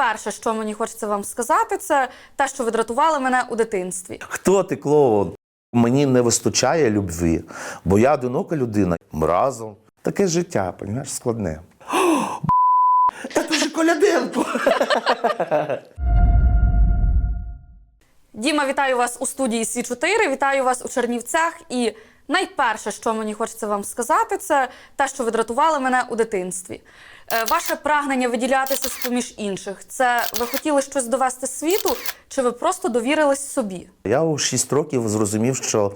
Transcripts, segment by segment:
найперше, що мені хочеться вам сказати, це те, що ви дратували мене у дитинстві. Хто ти, клоун? Мені не вистачає любві, бо я одинока людина. Ми разом. Таке життя, розумієш, складне. Це ж Коляденко! Діма, вітаю вас у студії Сі 4 вітаю вас у Чернівцях. І найперше, що мені хочеться вам сказати, це те, що ви дратували мене у дитинстві. Е, Ваше прагнення виділятися з поміж інших. Це ви хотіли щось довести світу, чи ви просто довірились собі? Я у 6 років зрозумів, що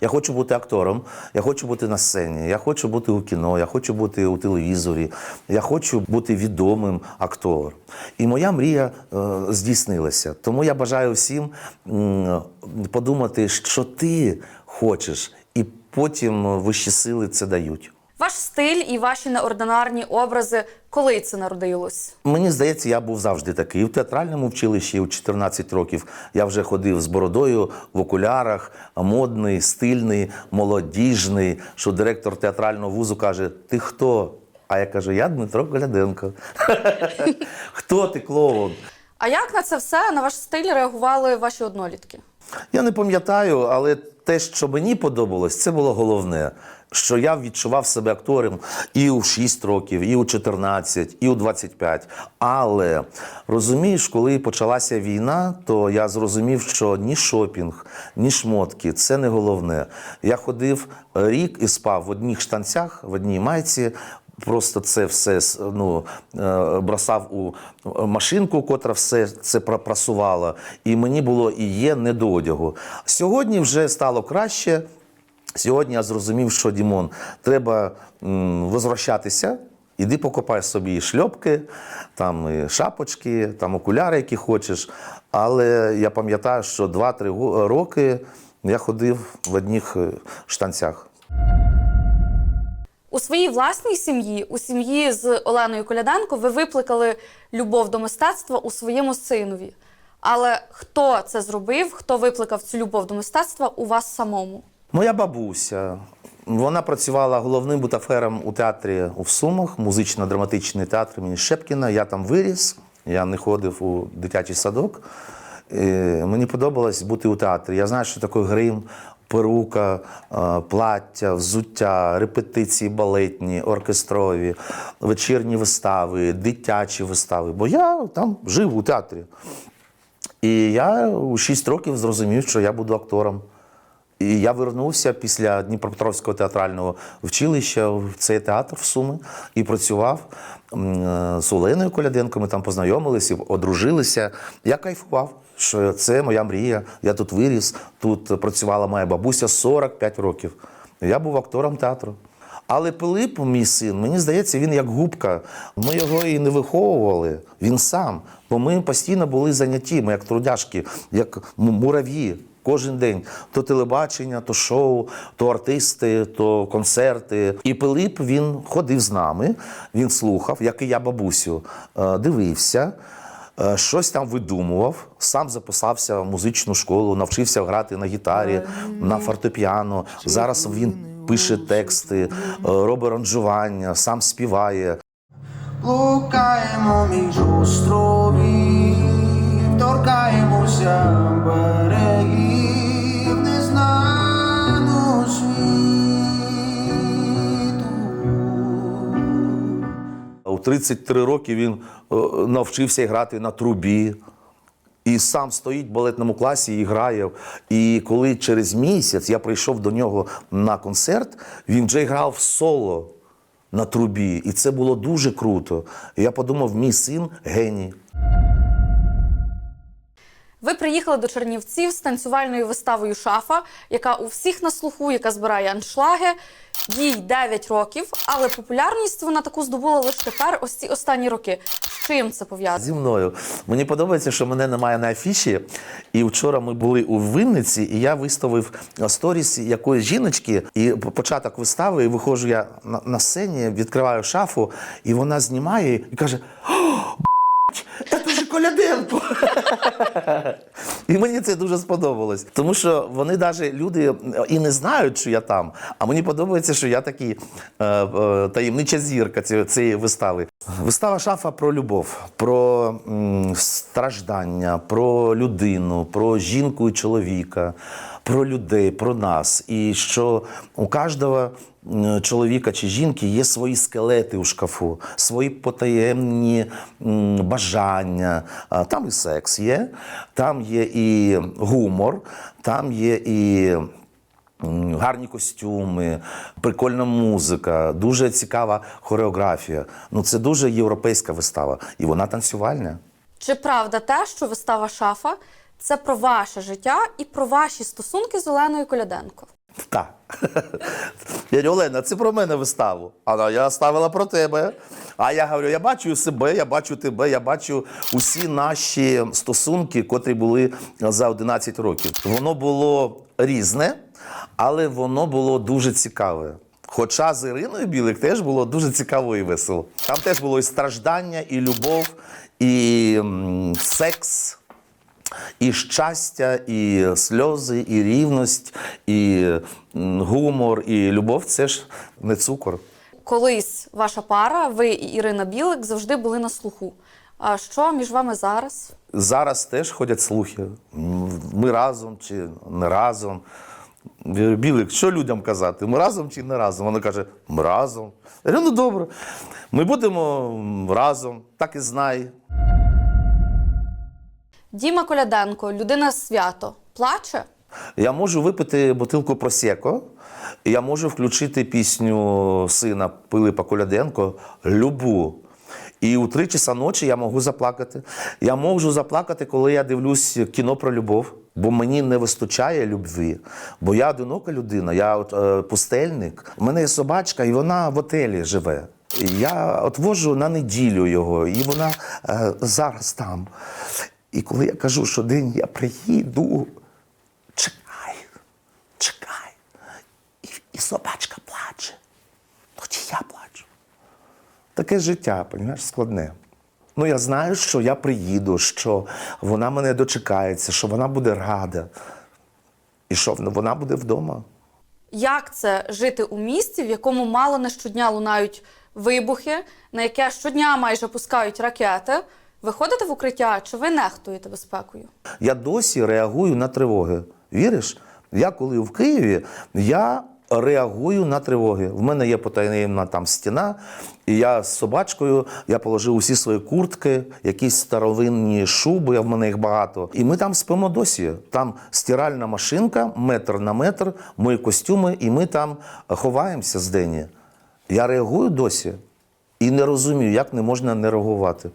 я хочу бути актором, я хочу бути на сцені, я хочу бути у кіно, я хочу бути у телевізорі, я хочу бути відомим актором. І моя мрія е, здійснилася. Тому я бажаю всім м, подумати, що ти хочеш, і потім вищі сили це дають. Ваш стиль і ваші неординарні образи, коли це народилось? Мені здається, я був завжди такий. І в театральному училищі у 14 років я вже ходив з бородою в окулярах, модний, стильний, молодіжний. Що директор театрального вузу каже: Ти хто? А я кажу, я Дмитро Коляденко. Хто ти, клоун? А як на це все на ваш стиль реагували ваші однолітки? Я не пам'ятаю, але те, що мені подобалось, це було головне. Що я відчував себе актором і у 6 років, і у 14, і у 25. Але розумієш, коли почалася війна, то я зрозумів, що ні шопінг, ні шмотки це не головне. Я ходив рік і спав в одних штанцях, в одній майці. Просто це все ну, е, бросав у машинку, котра все це пра- прасувала, і мені було і є не до одягу. Сьогодні вже стало краще. Сьогодні я зрозумів, що Дімон, треба возвращатися. Іди покупай собі шльопки, там і шапочки, там окуляри, які хочеш. Але я пам'ятаю, що 2-3 роки я ходив в одних е, штанцях. У своїй власній сім'ї, у сім'ї з Оленою Коляденко, ви викликали любов до мистецтва у своєму синові. Але хто це зробив, хто викликав цю любов до мистецтва у вас самому? Моя бабуся. Вона працювала головним бутафером у театрі у Сумах, музично-драматичний театр імені Шепкіна. Я там виріс, я не ходив у дитячий садок. І мені подобалось бути у театрі. Я знаю, що таке грим, перука, е, плаття, взуття, репетиції балетні, оркестрові, вечірні вистави, дитячі вистави. Бо я там жив у театрі. І я у 6 років зрозумів, що я буду актором. І я вернувся після Дніпропетровського театрального училища в цей театр в Суми і працював е, з Оленою Коляденко. Ми там познайомилися, одружилися. Я кайфував, що це моя мрія. Я тут виріс, тут працювала моя бабуся 45 років. Я був актором театру. Але Пилип, мій син, мені здається, він як губка. Ми його і не виховували. Він сам. Бо ми постійно були заняті, ми як трудяшки, як мурав'ї. Кожен день то телебачення, то шоу, то артисти, то концерти. І Пилип він ходив з нами, він слухав, як і я бабусю, е, дивився. е, Щось там видумував, сам записався в музичну школу, навчився грати на гітарі, на фортепіано. Зараз він пише тексти, е, робить аранжування, сам співає. Блукаємо між островів, 33 роки він е, навчився грати на трубі. І сам стоїть в балетному класі і грає. І коли через місяць я прийшов до нього на концерт, він вже грав соло на трубі. І це було дуже круто. І я подумав, мій син геній. Ви приїхали до Чернівців з танцювальною виставою Шафа, яка у всіх на слуху, яка збирає аншлаги. Їй 9 років, але популярність вона таку здобула лише тепер, ось ці останні роки. З чим це пов'язано? Зі мною. Мені подобається, що мене немає на афіші. І вчора ми були у Винниці, і я виставив сторіс якоїсь жіночки, і початок вистави, і виходжу я на, на сцені, відкриваю шафу, і вона знімає і каже: О, це ж Коляденко. І мені це дуже сподобалось. Тому що вони навіть люди і не знають, що я там. А мені подобається, що я такий е, е, таємнича зірка цієї вистави. Вистава шафа про любов, про м, страждання, про людину, про жінку і чоловіка, про людей, про нас. І що у кожного чоловіка чи жінки є свої скелети у шкафу, свої потаємні бажання. Там і секс є, там є і гумор, там є і. Гарні костюми, прикольна музика, дуже цікава хореографія. Ну це дуже європейська вистава, і вона танцювальна. Чи правда те, що вистава шафа це про ваше життя і про ваші стосунки з Оленою Коляденко? Так. Я говорю, Олена, це про мене виставу. А я ставила про тебе. А я говорю, я бачу себе, я бачу тебе, я бачу усі наші стосунки, котрі були за 11 років. Воно було різне, але воно було дуже цікаве. Хоча з Іриною Білик теж було дуже цікаво і весело. Там теж було і страждання, і любов, і секс. І щастя, і сльози, і рівність, і гумор, і любов це ж не цукор. Колись ваша пара, ви і Ірина Білик, завжди були на слуху. А що між вами зараз? Зараз теж ходять слухи. Ми разом чи не разом. Білик, що людям казати? Ми разом чи не разом? Вона каже, ми разом. Я говорю, ну добре. Ми будемо разом, так і знай. Діма Коляденко, людина свято, плаче? Я можу випити бутилку просеко, я можу включити пісню сина Пилипа Коляденко Любу. І у три часа ночі я можу заплакати. Я можу заплакати, коли я дивлюсь кіно про любов, бо мені не вистачає любві. Бо я одинока людина, я е, пустельник. У мене є собачка, і вона в отелі живе. Я отвожу на неділю його, і вона е, зараз там. І коли я кажу, що день я приїду, чекай, чекай. І, і собачка плаче. Тоді я плачу. Таке життя, розумієш, складне. Ну, я знаю, що я приїду, що вона мене дочекається, що вона буде рада, і що вона буде вдома. Як це жити у місті, в якому мало не щодня лунають вибухи, на яке щодня майже пускають ракети? Ви ходите в укриття, чи ви нехтуєте безпекою? Я досі реагую на тривоги. Віриш? Я коли в Києві, я реагую на тривоги. В мене є потайна там стіна, і я з собачкою я положив усі свої куртки, якісь старовинні шуби, а в мене їх багато. І ми там спимо досі. Там стиральна машинка, метр на метр, мої костюми, і ми там ховаємося з дені. Я реагую досі і не розумію, як не можна не реагувати.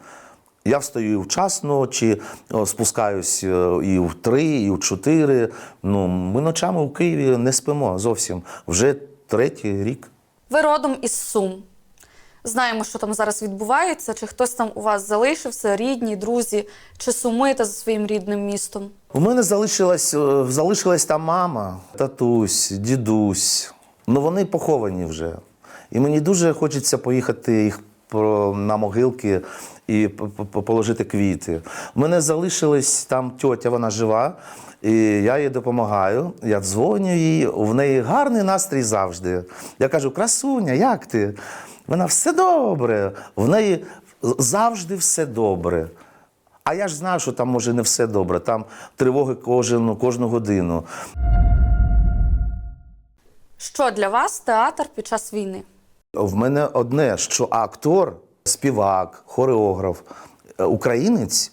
Я встаю вчасно, чи спускаюсь е, і в три, і в чотири. Ну, ми ночами в Києві не спимо зовсім. Вже третій рік. Ви родом із Сум. Знаємо, що там зараз відбувається, чи хтось там у вас залишився, рідні, друзі, чи сумуєте за своїм рідним містом? У мене залишилась, е, залишилась там мама, татусь, дідусь. Ну вони поховані вже. І мені дуже хочеться поїхати їх на могилки і положити квіти. У мене залишилась там тьотя, вона жива, і я їй допомагаю. Я дзвоню їй, в неї гарний настрій завжди. Я кажу: красуня, як ти? Вона все добре. В неї завжди все добре. А я ж знаю, що там може не все добре. Там тривоги кожен, кожну годину. Що для вас театр під час війни? В мене одне, що актор, співак, хореограф, е, українець,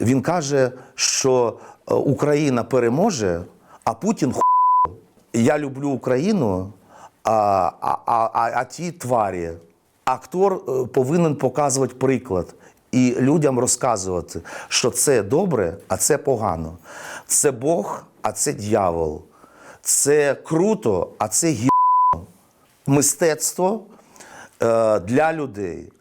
він каже, що е, Україна переможе, а Путін ху. Я люблю Україну, а, а, а, а, ті тварі. Актор е, повинен показувати приклад і людям розказувати, що це добре, а це погано. Це Бог, а це дьявол. Це круто, а це гі мистецтво для людей.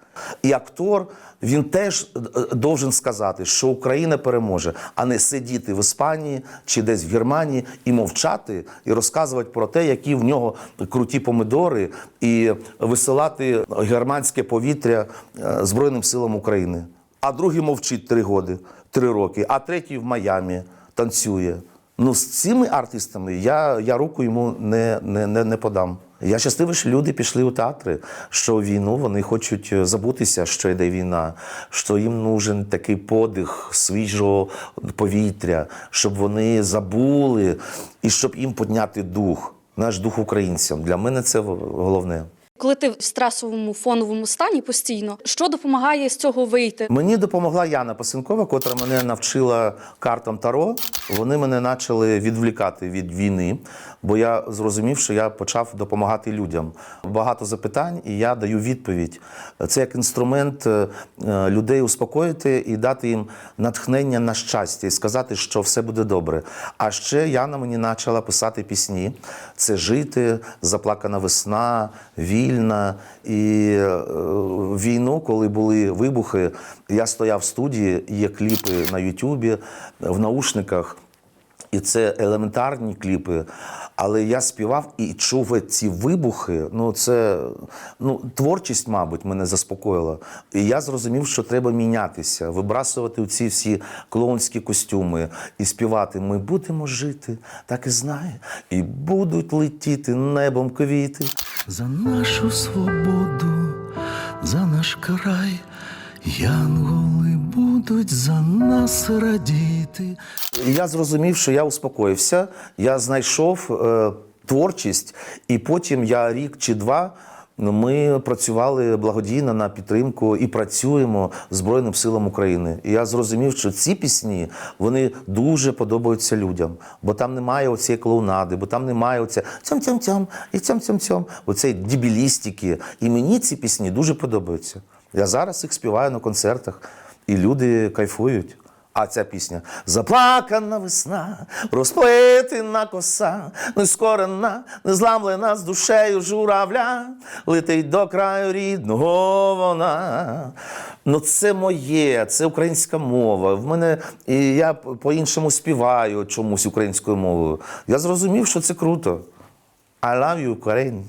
І актор він теж е, должен сказати, що Україна переможе, а не сидіти в Іспанії чи десь в Германії і мовчати, і розказувати про те, які в нього круті помидори, і висилати германське повітря е, Збройним силам України. А другий мовчить три роки, три роки, а третій в Майамі. танцює. Ну, з цими артистами я, я руку йому не, не, не, не подам. Я щасливий, що люди пішли у театри, що війну вони хочуть забутися, що йде війна, що їм нужен такий подих свіжого повітря, щоб вони забули і щоб їм підняти дух, наш дух українцям. Для мене це головне. Коли ти в стресовому фоновому стані постійно, що допомагає з цього вийти? Мені допомогла Яна Пасенкова, котра мене навчила картам Таро. Вони мене почали відвлікати від війни, бо я зрозумів, що я почав допомагати людям. Багато запитань, і я даю відповідь. Це як інструмент е, людей успокоїти і дати їм натхнення на щастя і сказати, що все буде добре. А ще Яна мені почала писати пісні: це жити, заплакана весна, вільна. І е, війну, коли були вибухи, я стояв в студії, є кліпи на Ютубі, в наушниках. І це елементарні кліпи. Але я співав і чув ці вибухи. Ну, це ну, творчість, мабуть, мене заспокоїла. І я зрозумів, що треба мінятися, вибрасувати ці всі клоунські костюми і співати Ми будемо жити, так і знає, і будуть летіти небом квіти. За нашу свободу, за наш край, янголи будуть за нас радіти. Я зрозумів, що я успокоївся, я знайшов е, творчість, і потім я рік чи два. Ну, Ми працювали благодійно на підтримку і працюємо Збройним силам України. І я зрозумів, що ці пісні вони дуже подобаються людям, бо там немає оцієї клоунади, бо там немає оця цьом-цьом-цьом і цьом-цьом-цьом, оцеї дебілістики. І мені ці пісні дуже подобаються. Я зараз їх співаю на концертах, і люди кайфують. А ця пісня Заплакана весна, розплетена коса, нескорена, незламлена з душею журавля, летить до краю рідного вона. Ну, це моє, це українська мова. В мене і я по-іншому співаю чомусь українською мовою. Я зрозумів, що це круто. I love you, Ukraine.